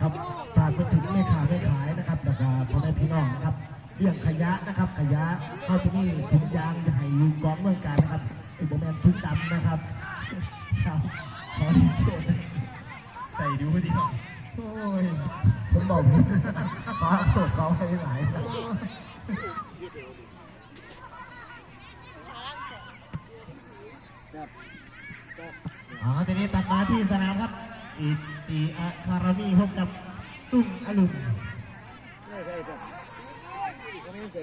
ครับฝากไปถึงแม่ค้าแม่ขายนะครับแล้วก็พ่อแม่พี่น้องนะครับ เรื่องขยะนะครับ ขยะเข้าที่นี่ถุงยางให้อยู่กองเมืองการนะครับไอ้โบแมนถุงดำนะครับครับขอดีเชิญใส่ดูไม่ดีหรอกโอ้ยผมบอกขอโทษเขาให้หลายนะ อ๋อทีนี้ตัดมาที่สนามครับอีอีอาคารามีพบกับตุ้งอลุมใช่ใช่ครับก็ไม่เ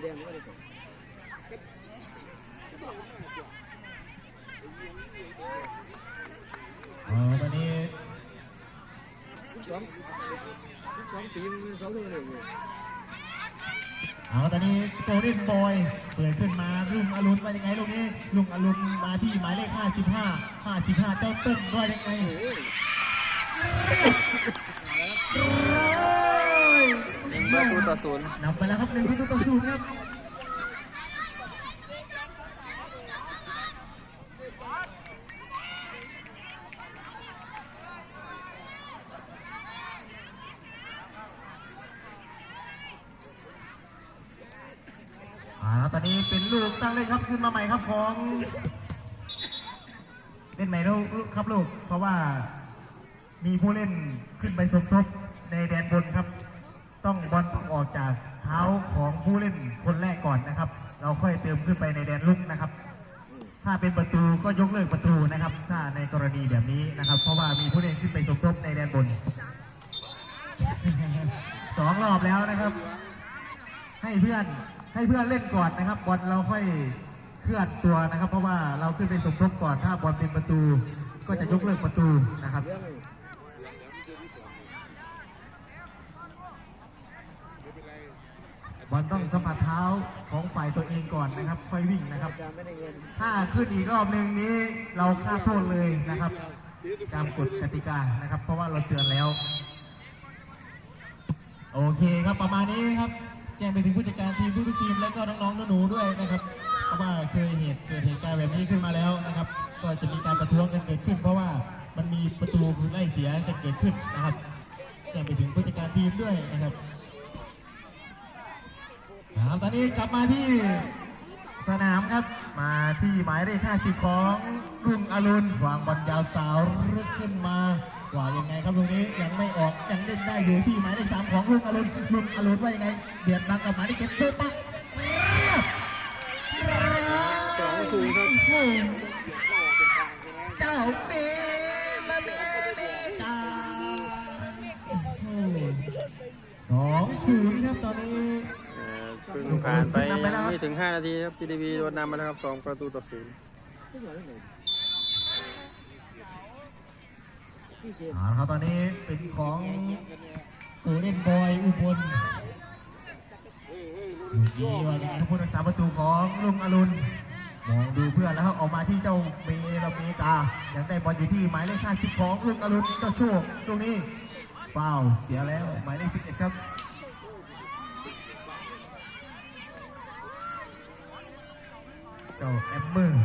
อ๋อตอนนี้สองสองปีสองเดือนเลย อ๋อตอนนี้โกลเด้นบอยเปิดขึ้นมาลุงอรุณว่ายังไงลูกนี้ลุงอรุณมาที่หมายเลข 55 55 เจ้าเติ้ลว่ายังไงหนึ่งประตูต่อศูนย์นำไปแล้วครับหนึ่งประตูต่อศูนย์ครับอ่าแล้ว ตอนนี้เป็นลูกตั้งเล่นครับขึ้นมาใหม่ครับของเล่นใหม่ลูกครับลูก เพราะว่ามีผู้เล่นขึ้นไปสมทบในแดนบนครับ ต้องบอลต้องออกจากเท้าของผู้เล่นคนแรกก่อนนะครับ เราค่อยเติมขึ้นไปในแดนลุกนะครับ ถ้าเป็นประตูก็ยกเลิกประตูนะครับ ถ้าในกรณีแบบนี้นะครับ เพราะว่ามีผู้เล่นขึ้นไปสมทบในแดนบนสองรอบแล้วนะครับ ให้เพื่อน ให้เพื่อนเล่นก่อนนะครับบอลเราค่อยเคลื่อนตัวนะครับ เพราะว่าเราขึ้นไปสมทบก่อนถ้าบอลเป็นประตูก็จะยกเลิกประตูนะครับบอลต้องสัมผัสเท้าของฝ่ายตัวเองก่อนนะครับ ค่อยวิ่งนะครับ ถ้าขึ้นอีกรอบหนึ่งนี้เราฆ่าโทษเลยนะครับ ตามกฎกติกานะครับ เพราะว่าเราเตือนแล้ว โอเคครับประมาณนี้ครับ แจ้งไปถึงผู้จัดการทีมทุกทีมแล้วก็น้องๆหนูๆด้วยนะครับ เพราะว่าเคยเหตุเกิดเหตุการณ์แบบนี้ขึ้นมาแล้วนะครับ ก็จะมีการประท้วงกันเกิดขึ้น เพราะว่ามันมีประตูคือไล่เสียกันเกิดขึ้นนะครับแจ้งไปถึงผู้จัดการทีมด้วยนะครับครับตอนนี้กลับมาที่สนามครับ มาที่หมายเลข50 ของรุ่งอรุณวางบอลยาวสาวรึกขึ้นมาว่ายังไงครับตรงนี้ยังไม่ออกยังเล่นได้อยู่ที่หมายเลขสามของรุ่งอรุณรุ่งอรุณว่ายังไงเบียดมากับหมายเลขเจ็ดเซปะสองศูนย์ครับโอ้โหเจ้าเมมาเมเมกาสองศูนย์ครับตอนนี้ พิ่งผ่านไปไม่ถึง 5 นาทีครับ GDP โดนนำมาแล้วครับ 2 ประตูต่อศูนย์เอาละครับตอนนี้เป็นของโอเล่นบอยอุบลดีว่าไงครับผู้รักษาประตูของลุงอรุณมองดูเพื่อนแล้วครับออกมาที่เจ้าเมลเมกายังได้บอลอยู่ที่หมายเลข 50 ของลุงอรุณเจ้าโชคตรงนี้เปล่าเสียแล้วหมายเลข 11 ครับ เจ้าแอมเบอร์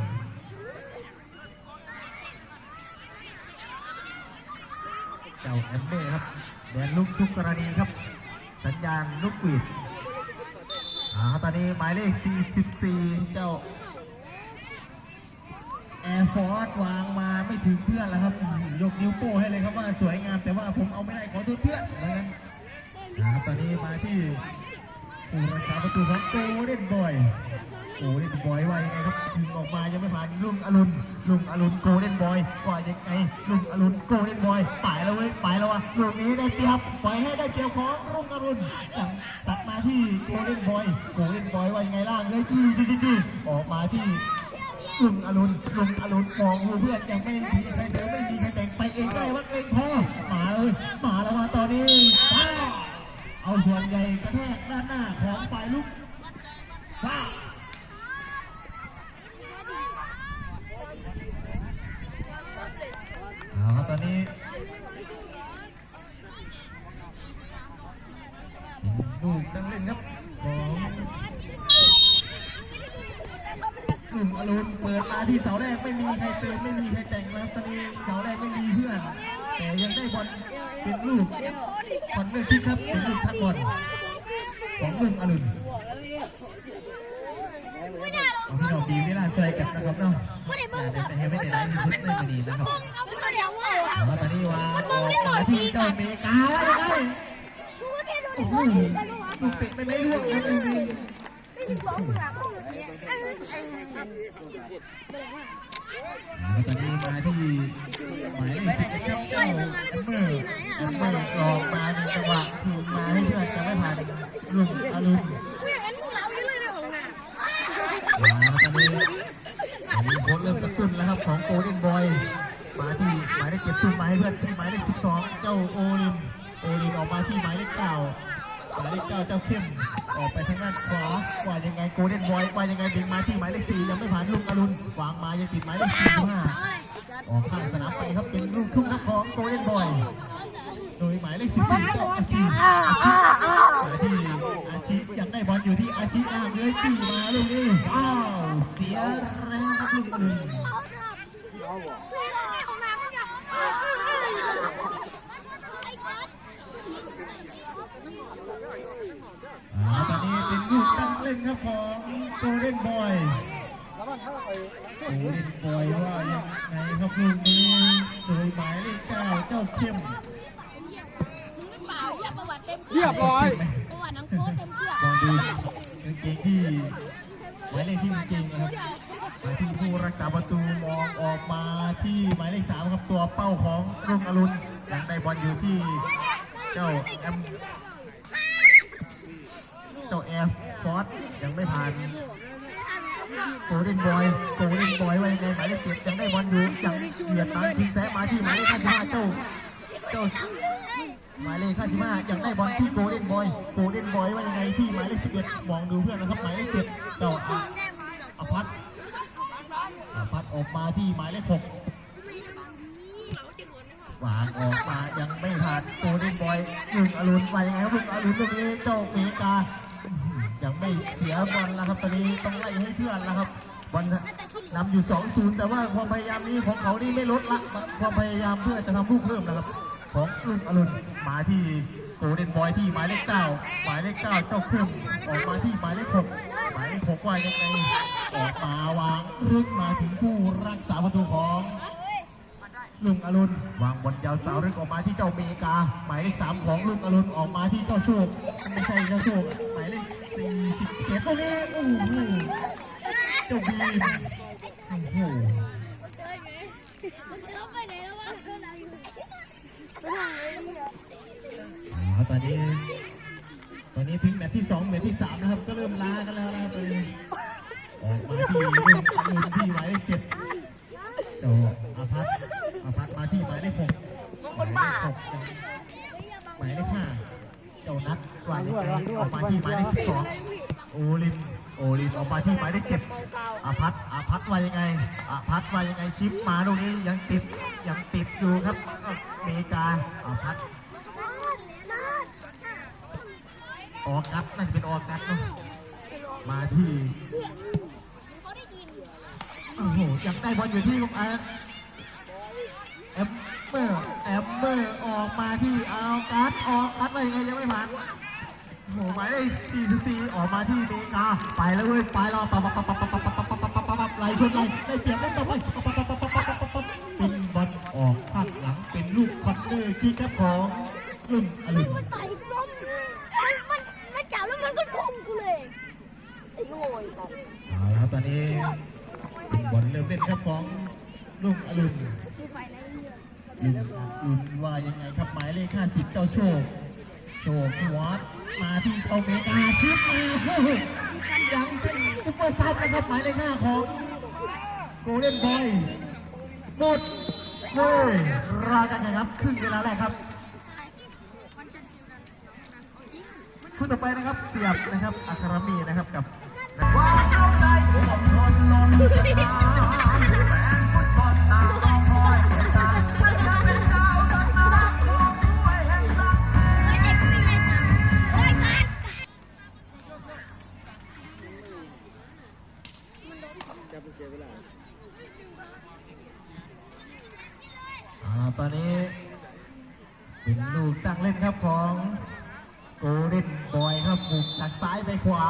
เจ้าแอมเบ้ครับแดนลุกทุกกรณีครับ สัญญาณลูกวีดอ่าตอนนี้หมายเลข 44 เจ้าแอร์ฟอร์สวางมาไม่ถึงเพื่อนแล้วครับ ยกนิ้วโป้ให้เลยครับว่าสวยงามแต่ว่าผมเอาไม่ได้ขอโทษเพื่อนเพราะฉะนั้นอ่าตอนนี้มาที่ผู้รักษาประตูของโกเด้นบอย โกลเด้นบอยว่ายังไงครับยิงออกมายังไม่ผ่านลุงอรุณลุงอรุณโกเด้นบอยว่ายังไงลุงอรุณโกเด้นบอยป่ายแล้วเว้ยป่ายแล้ววะลูกนี้ได้เปรียบปล่อยให้ได้เปรียบของลุงอรุณตัดมาที่โกเด้นบอยโกเด้นบอยว่ายังไงล่างเลยจี้จี้จี้ออกมาที่ลุงอรุณลุงอรุณมองเพื่อนยังไม่มีใครเดินไม่มีใครแต่งไปเองได้วัดเองพอมาเลยมาแล้วมาตอนนี้ว้าวเอาส่วนใหญ่กระแทกด้านหน้าของฝ่ายลุกว้าวเอาครับ ตอนนี้ลูกตั้งเล่นครับของกลุ่มอรุณเปิดมาที่เสาแรกไม่มีใครเติมไม่มีใครแต่งแล้วตอนนี้เสาแรกไม่มีเพื่อน แต่ยังได้บอลเป็นลูกบอลเลือกที่ครับเป็นลูกทัดบอลของกลุ่มอรุณ พี่น้องทีมที่น่าใจกันนะครับเนาะไม่ได้เบิ่งครับไม่ได้ครับมันเบิ่งมันบิ่งเอาคนเดียวว่าตอนนี้ว่ามันเบิ่งได้หน่อยพี่เจ้เมกาแล้วได้กูก็แค่ดูดิว่าดีจะรู้ว่าไม่ไม่รู้ไม่ยิงหัมึงหลังมึงอยู่เนี่ยเออเออครับตอนนี้มาที่หมายเลขเก้าเก้าเมื่อจะไม่ออกมาในจังหวะถูกมาให้เพื่อนจะไม่ผ่านลุงอารมณ์ ให้เพื่อนที่หมายเลขสิบสองเจ้าโอลินโอลินออกมาที่หมายเลขเก้าหมายเลขเก้าเจ้าเข้มออกไปทางด้านขวาว่ายังไงโกลเด้นบอยว่ายังไงดึงมาที่หมายเลขสี่ยังไม่ผ่านลูกอรุณวางมายังติดหมายเลขสี่ห้าออกข้างสนามไปครับเป็นลูกทุ่งนักของโกลเด้นบอยโดยหมายเลขสิบสี่เจ้าอาชีมาที่อาชียังได้บอลอยู่ที่อาชีอ่าเลยจี้มาลูกนี้ว้าวเสียแรงครับลูกอรุณ ตอนนี้เป็นลูกตั้งเล่นครับของโกลเด้นบอยแล้วมันเข้าไปโอ้ยบอยว่ายังไงครับลูกนี้โดยหมายเลขเก้าเจ้าเข้มเรียบร้อยมองดูกางเกงที่หมายเลขที่จริงๆนะครับ ที่ผู้รักษาประตูมองออกมาที่หมายเลขสามครับตัวเป้าของรุ่งอรุณยังได้บอลอยู่ที่เจ้าแอมเจ้าแอร์ฟอร์สยังไม่ผ่านโกลเด้นบอยโกลเด้นบอยว่ายังไงหมายเลขเจ็ดยังได้บอลอยู่จังเหยียดมาทิ้งแซะมาที่หมายเลขห้าเจ้าเจ้าหมายเลขห้าสิบห้ายังได้บอลที่โกลเด้นบอย โกลเด้นบอยว่ายังไงที่หมายเลขสิบเอ็ดมองดูเพื่อนนะครับหมายเลขเจ็ดเจ้าออภัท รออกมาที่หมายเลขหกวางออกมายังไม่ผ่านโกลเด้นบอยลุงอรุณว่ายังไงครับลุงอรุณตรงนี้เจ้าเมกายังไม่เสียบอลแล้วครับตอนนี้ต้องไล่ให้เพื่อนแล้วครับบอลนำอยู่ 2-0 แต่ว่าความพยายามนี้ของเขานี่ไม่ลดละความพยายามเพื่อจะทำลูกเพิ่มนะครับ ของลุงอรุณมาที่ โกลเด้นบอยที่หมายเลขเก้าหมายเลขเก้าเจ้าเครื่อออกมาที่หมายเลขหกหมายเลขหกว่ายังไงออกมาวางรึกมาถึงผู้รักษาประตูของลุงอรุณวางบอลยาวสาวรึกออกมาที่เจ้าเมกา หมายเลขสามของลุงอรุณออกมาที่เจ้าโชคไม่ใช่เจ้าโชคหมายเลขสี่สิบเจ็ดตรงนี้โอ้โหเจ้าบีโอ้โหอ๋อ ตอนนี้ ตอนนี้ทิ้งแมตช์ที่สองแมตช์ที่สามนะครับ ก็เริ่มล้ากันแล้วนะครับตอนนี้ออกมาที่รุ่นรุ่นที่หมายเลขเจ็ดโอ้อาพัทอาพัทมาที่หมายเลขหกหมายเลขหกหมายเลขห้าเจ้านัดวางยังไงออกมาที่หมายเลขสิบสองโอลินโอลินออกมาที่หมายเลขเจ็ดอาพัทอาพัทว่ายังไงอาพัทว่ายังไงชิปมาตรงนี้ยังติดยังติดอยู่ครับอเมริกาอาพัท ออกกัดนั่นเป็นออกกัดเนอะมาที่โอ้โหยังได้บอลอยู่ที่คุณอาร์ตแอมเมอร์แอมเมอร์ออกมาที่เอากัดออกกัดไปยังไงยังไม่ผ่านโอ้โหหมายเลข44ออกมาที่เมกาไปแล้วเว้ยไปแล้วปั๊บปั๊บปั๊บปั๊บปั๊บปั๊บปั๊บปั๊บปับปับไหลชนไหลได้เสียบได้ต่อไปปั๊บปั๊บปั๊บปั๊บปั๊บปับปับเป็นบอลออกข้างหลังเป็นลูกคอนเนอร์ที่แคบของรุ่นอลุ่มมันมันมันจับแล้วมันก็ทุ่มกูเลยไอ้โง่ไอ้สัตว์ เอาละครับ ตอนนี้บอลเริ่มเล่นครับของลุงอรุณลุงอรุณว่ายังไงครับหมายเลข50เจ้าโชค โชคหัวมาที่เตาเมกาชิปมาโอ้โหยังเป็นซุปเปอร์ซับนะครับหมายเลข5ของเด้นบอยหมดเลยราการแข่งขันครึ่งเวลาแรกครับคู่ต่อไปนะครับเสียบนะครับอัครมีนะครับกับ ตอนนี้เป็นลูกตั้งเล่นครับของโกลเด้นบอยครับบุกจากซ้ายไปขวา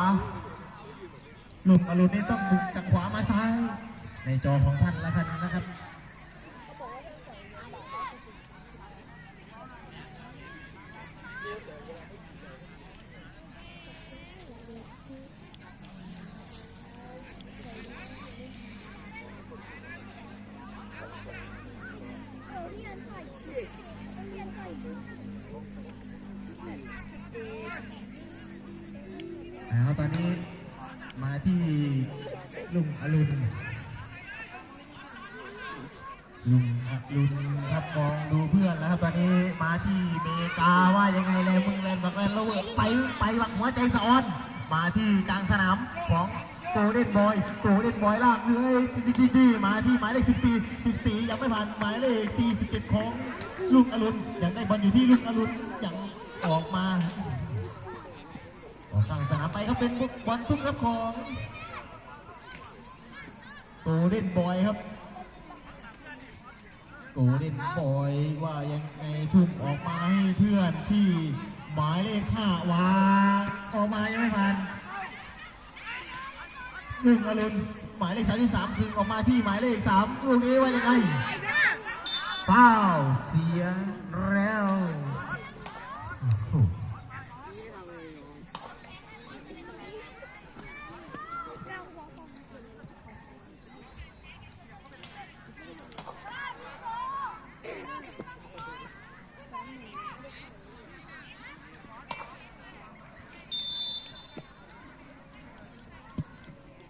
ลูกอรุณนี่ต้องบุกจากขวามาซ้าย ในจอของท่านแล้วกันนะครับแล้วตอนนี้ มาที่ลุงอรุณลุงอรุณครับมองดูเพื่อนแล้วครับตอนนี้มาที่เมกาว่ายังไงเลยมึงเล่นบักเล่นแล้วเว้ยไปไปบักหัวใจสะออน มาที่กลางสนามของโกลเด้นบอยโกลเด้นบอยลากเลยจีจีจีมาที่หมายเลข 14 14 ยังไม่ผ่านหมายเลข 47 ของลุงอรุณยังได้บอลอยู่ที่ลุงอรุณยังออกมา ออกกลางสนามไปครับเป็นบอลทุ่มครับของโกเด้นบอยครับโกเด้นบอยว่ายังไงทุ่มออกมาให้เพื่อนที่หมายเลขห้าวางออกมายังไม่ผ่านหนึ่งอรุณหมายเลขสามที่สามถึงออกมาที่หมายเลขสามลูกนี้ว่ายังไงไอ้หน้าเป้าเสียแล้วโอ้โห เก้าหัวของ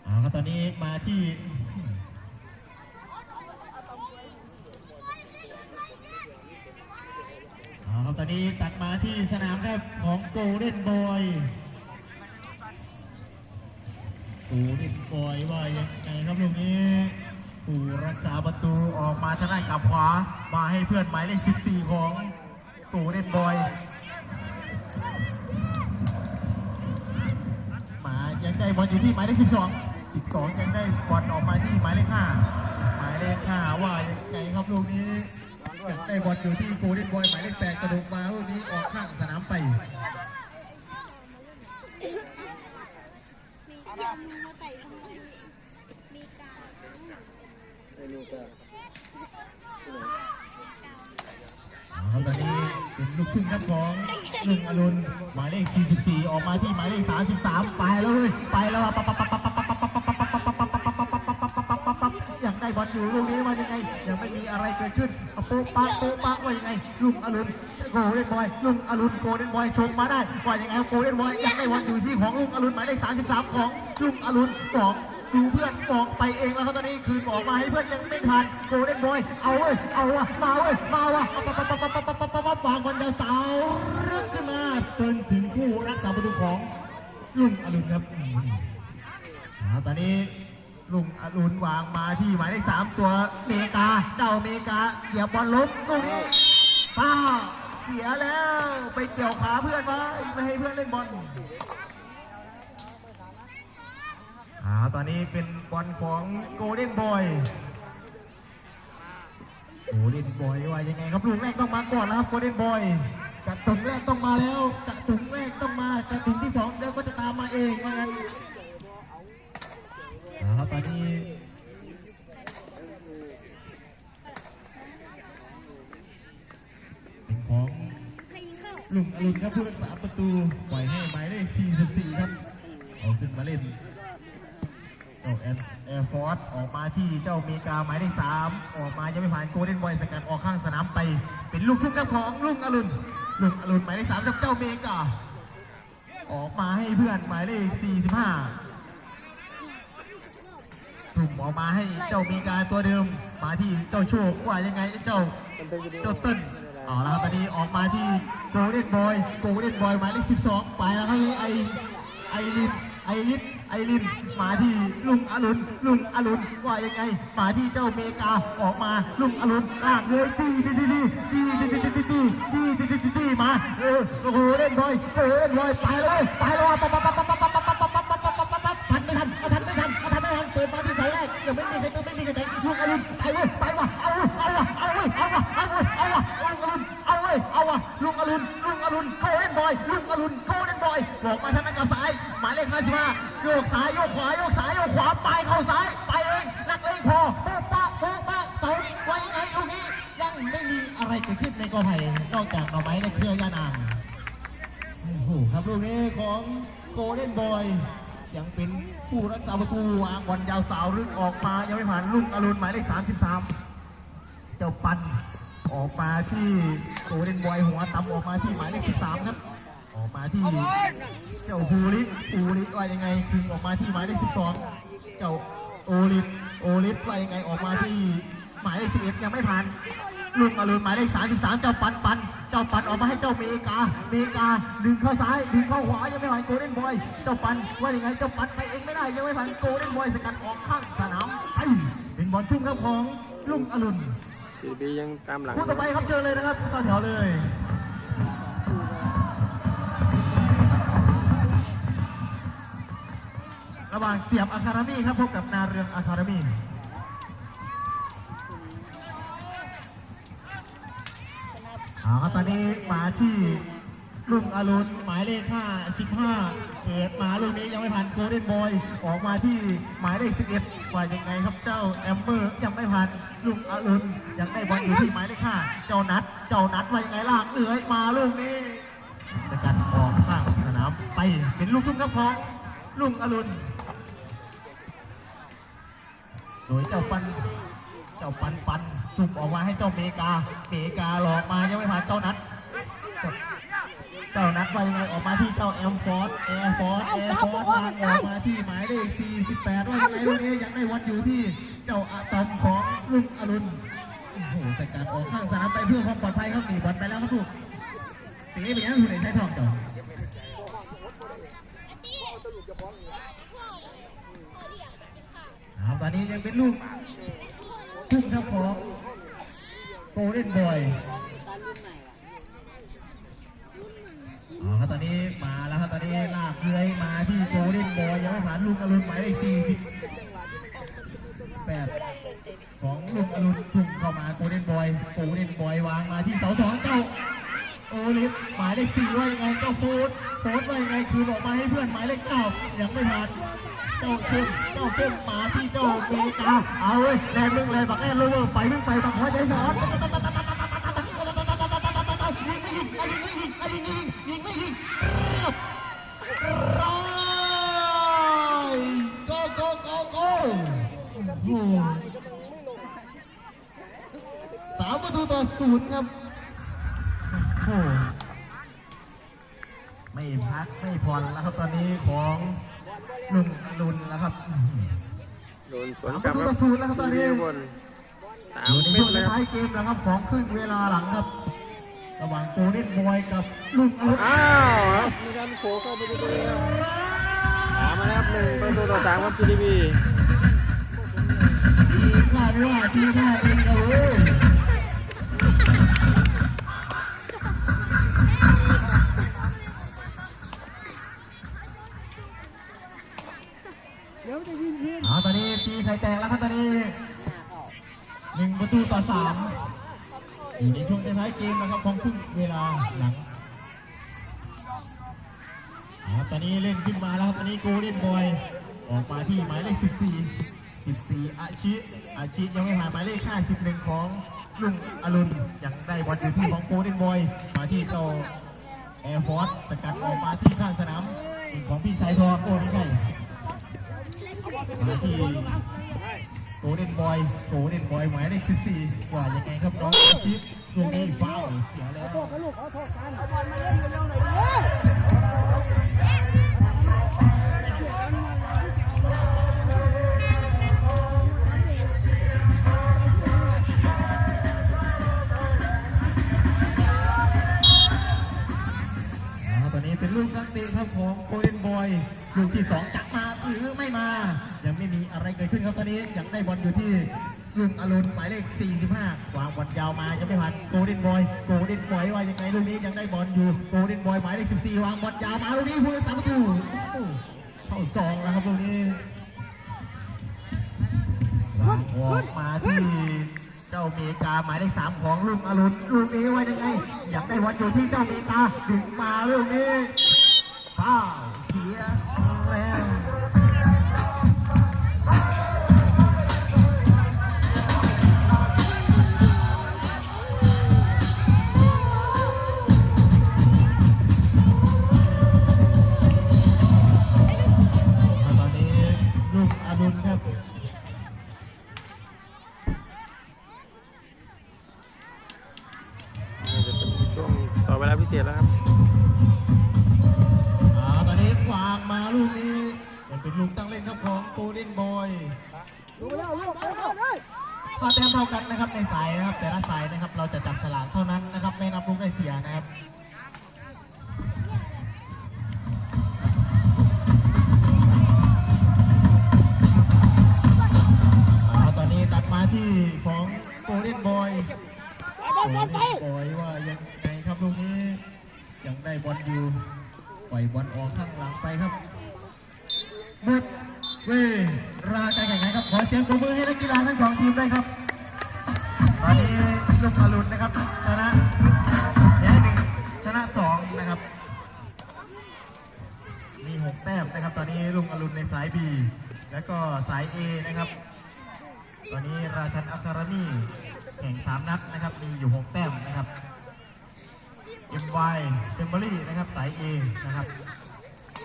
เอาครับตอนนี้มาที่เอาครับตอนนี้ตัดมาที่สนามครับของโกลเด้นบอยโกลเด้นบอยว่ายังไงครับลูกนี้ผู้รักษาประตูออกมาทางด้านกับขวามาให้เพื่อนหมายเลข 14 ของโกลเด้นบอยมายังได้บอลอยู่ที่หมายเลข 12 12 ยังได้บอลออกมาที่หมายเลข 5 หมายเลข 5 ว่ายังไงครับลูกนี้ ได้บอลอยู่ที่โกูดินบอยหมายเลขแปดกระโดกมาลูกนี้ออกข้างสนามไปเอาตอนนี้เป็นลูกครึ่งครับของลุงอรุณหมายเลข44ออกมาที่หมายเลข33ไปแล้วเฮ้ยไปแล้วปั๊บปั๊บปั๊ อลอยู่ลูกนี้ว่ายังไงยังไม่มีอะไรเกิดขึ้นโป๊ะปะโป๊ะปะว่ายังไงลุงอรุณโกลเด้นบอยลุงอรุณโกลเด้นบอยชงมาได้ว่ายังไงโกลเด้นบอยยังได้บอลอยู่ที่ของลุงอรุณหมายเลข33 ของลุงอรุณบอกดูเพื่อนบอกไปเองแล้วครับตอนนี้คืนบอกมาให้เพื่อนยังไม่ทันโกลเด้นบอยเอาเว้ยเอาวะมาเว้ยมาว่ะปั๊บปั๊บปั๊บปั๊บปั๊บปั๊บปั๊บปั๊บวางบอลยาวสาวรึกขึ้นมาจนถึงผู้รักษาประตูของลุงอรุณครับอ่าตอนนี้ ลุงอรุณวางมาที่หมายเลขสามตัวเมกาเจ้าเมกาเหยียบบอลล้มลูกนี้ป้าเสียแล้วไปเกี่ยวขาเพื่อนไว้ไม่ให้เพื่อนเล่นบอลอ่าตอนนี้เป็นบอลของโกลเด้นบอยโกลเด้นบอยว่ายังไงครับลูกแรกต้องมาก่อนแล้วครับโกลเด้นบอยกระตุงแรกต้องมาแล้วกระตุงแรกต้องมากระตุงที่สองเดี๋ยวก็จะตามมาเองว่างั้นนะ ครับตอนนี้เป็นของลุงอรุณครับผู้รักษาประตูปล่อยให้หมายเลข 44 ครับเอาขึ้นมาเล่นเจ้าแอนแอร์ฟอร์สออกมาที่เจ้าเมกาหมายเลข 3 ออกมายังไม่ผ่านโกลเด้นบอยสกัดออกข้างสนามไป เป็นลูกทุ่งครับของลุงอรุณลุงอรุณหมายเลข3กับเจ้าเมกาออกมาให้เพื่อนหมายเลข 45 ถุ่มออกมาให้เจ้ามีการตัวเดิมมาที่เจ้าโชคว่ายังไงเจ้าเจ้าเติ้ลเอาละครับตอนนี้ออกมาที่โกลเด้นบอยโกลเด้นบอยหมายเลข12ไปแล้วครับไอไอรินไอรินไอรินมาที่ลุงอรุณลุงอรุณว่ายังไงมาที่เจ้าเมกาออกมาลุงอรุณลากเลยตีตีตีตีตีตีตีตีตีตีตีตีตีตีมาเออโอ้โหเล่นบอยโอ้โหเล่นบอยไปเลยไปเลยปั๊บปั๊ ยลุงอรุณโกเล่นบอยบอกมาทางนั้นกับซ้าย หมายเลข55โยกซ้ายโยกขวาโยกซ้ายโยกขวาไปเข้าซ้าย ไปเองนักเลงพอโป๊ะปะโป๊ะปะเสาไว้ไงลูกนี้ยังไม่มีอะไรเกิดขึ้นในกอไผ่นอกจากหน่อไม้ในเครือยานางโอ้โหครับลูกนี้ของโกลเด้นบอยยังเป็นผู้รักษาประตูวางบอลยาวสาวรึกออกมายังไม่ผ่านลูกอรุณหมายเลข33 เจ้าปันออกมาที่โกลเด้นบอยหัวตำออกมาที่หมายเลข13ครับ ออกมาที่เจ้าฮูริฮูริว่ายังไงคืนออกมาที่หมายเลข12เจ้าโอลิฟโอลิฟว่ายังไงออกมาที่หมายเลข11ยังไม่ผ่านลุงอรุณหมายเลข33เจ้าปันปัน เจ้าปันออกมาให้เจ้าเมกา เมกาดึงเข้าซ้ายดึงเข้าขวายังไม่ผ่านโกลเด้นบอย เจ้าปันว่ายังไงเจ้าปันไปเองไม่ได้ยังไม่ผ่านโกลเด้นบอยสกัดออกข้างสนามไอ้เป็นบอลทุ่มครับของลุงอรุณ GDB ยังตามหลังคู่ต่อไปครับเชิญเลยนะครับต่อแถวเลย ระหว่างเสียบอะคาเดมี่ครับพบกับนาเรืองอะคาเดมี่เอาครับตอนนี้มาที่ลุงอรุณหมายเลข 5 15เกิดมาลูกนี้ยังไม่ผ่านโกลเด้นบอยออกมาที่หมายเลข 11ว่ายังไงครับเจ้าแอมเบอร์ยังไม่ผ่านลุงอรุณยังได้บอลอยู่ที่หมายเลข 5 เจ้านัดเจ้านัดว่ายังไงลากเอื้อยมาลูกนี้ในการออกข้างสนามไปเป็นลูกทุ่งครับของลุงอรุณ โดยเจ้าปัน เจ้าปันปันสุ่มออกมาให้เจ้าเมกา เมกาหลอกมายังไม่ผ่านเจ้านัด เจ้าเจ้านัดว่ายังไงออกมาที่เจ้าแอมฟอร์ดแอร์ฟอร์ดแอร์ฟอร์ดวางออกมาที่หมายเลข48ว่ายังไงลูกนี้ยังได้วันอยู่ที่เจ้าอะตอมของลุงอรุณโอ้โหจัดการออกข้างสนามไปเพื่อความปลอดภัยครับหนีบอลไปแล้วครับลูกตีไปยังอยู่ในใช้ทองต่อ ครับตอนนี้ยังเป็นลูกทุ่งครับของโกลเด้นบอยอ๋อครับตอนนี้มาแล้วครับตอนนี้ลากเลื้อยมาที่โกลเด้นบอยยังไม่ผ่านลูกอรุณหมายเลขสี่สิบแปดของลูกอรุณทุ่งเข้ามาโกลเด้นบอยโกลเด้นบอยวางมาที่เสาสองเจ้าโอลิฟหมายเลขสี่ว่ายังไงเจ้าโฟร์โฟร์ว่ายังไงคือบอกมาให้เพื่อนหมายเลขเก้ายังไม่ผ่าน เจ้าเพิ่มเจ้าเพิ่มมาที่เจ้าเมกาเอาเว้ยแรงมึงเลยบักแอนโรเวอร์ไปมึงไปบักหัวใจสอนไม่ยิงไม่ยิงไม่ยิงยิงไม่ยิงร้อยโกโกโกโกโอ้โหสามประตูต่อศูนย์ครับโอ้โหไม่พักไม่ผ่อนแล้วครับตอนนี้ของลุง อรุณแล้วครับโดนสวนกลับครับ GDB ข้างบนสามอยู่ในเมช่วตงรเลยคท้ารับยเกมแล้วครับของครึ่งเวลาหลังครับ ระหว่างโกลเด้นบอยกับลุงอรุณอ้าวครับมีการโผล่เข้าไปดีๆครับหามาแล้วครับหนึ่งประตูต่อสามครับ GDB ทีหน้าไม่ว่าทีหน้าเองเอาเว้ย แตกแล้วครับตอนนี้หนึ่งประตูต่อสามอยู่ในช่วงท้ายเกมนะครับของครึ่งเวลาหลังเอาตอนนี้เล่นขึ้นมาแล้วครับตอนนี้โกเด้นบอยออกมาที่หมายเลข 14 14 อาชิ อาชิยังไม่ผ่านหมายเลข51ของลุงอรุณยังได้บอลอยู่ที่ของโกเด้นบอยมาที่เจ้าแอร์ฟอร์สสกัดออกมาที่ข้างสนามของพี่ชายทองโอ้ไม่ใช่ มาที่โกเด้นบอยโกเด้นบอยหมายเลขสี่กว่ายังไงครับน้องชิปลงเลยฟาวเสียแล้วตอนนี้เป็นลูกตั้งตีครับของโกเด้นบอย ลูกที่สองจะมาหรือไม่มา ยังไม่มีอะไรเกิดขึ้นครับตอนนี้ยังได้บอลอยู่ที่ลุงอรุณหมายเลข 45 วางบอลยาวมายังไม่ผ่านโกลเด้นบอยโกลเด้นบอยว่ายังไงลูกนี้ยังได้บอลอยู่โกลเด้นบอยหมายเลข 14 วางบอลยาวมาลูกนี้ผู้รักษาประตูโอ้เข้าซองแล้วครับลูกนี้ออกมาที่เจ้าเมกาหมายเลขสามของลุงอรุณลูกนี้ว่ายังไงอยากได้วัดอยู่ที่เจ้าเมกาดึงมาลูกนี้ป้าวเสีย งต่อเวลาพิเศษแล้วครับอ่าตอนนี้วางมาลูกนี้ยังเป็นลูกตั้งเล่นครับของโกลเด้นบอยดูแล้วลูกไปก่อนเลยถ้าแต้มเท่ากันนะครับในสายนะครับ แต่ละสายนะครับเราจะจับฉลากเท่านั้นนะครับไม่นับลูกได้เสียนะครับอ่าตอนนี้ตัดมาที่ของโกลเด้นบอยไปบอลบอลไปบอยว่ายังไงครับลูกนี้ ยังได้บอลอยู่ปล่อยบอลออกข้างหลังไปครับหมดเวลาการแข่งขันครับขอเสียงปรบมือให้นักกีฬาทั้งสองทีมด้วยครับตอนนี้ลูกอรุณนะครับชนะแพ้หนึ่งชนะสองนะครับมีหกแต้มนะครับ ตอนนี้ลุงอรุณในสาย B แล้วก็สาย A นะครับ ตอนนี้ราชันอัครนีแข่งสามนัดนะครับ มีอยู่หกแต้มนะครับ MY เ e มเบอรี่นะครับสาย A นะครับ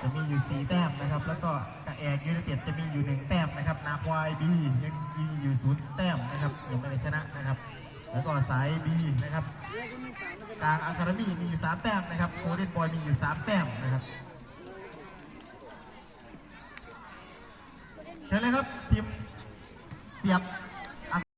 จะมีอยู่สีแต้มนะครับ แล้วก็กระแอกยูไนเต็ดจะมีอยู่หนึ่งแต้มนะครับนาควายบียังมีอยู่ศูนย์แต้มนะครับยังไม่ได้ชนะนะครับ แล้วก็สาย B นะครับกลางอะคาเดมี่มีอยู่สามแต้มนะครับโคเดนบอยมีอยู่สามแต้มนะครับเชิญเลยครับทีมเสียบ